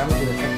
นะครับ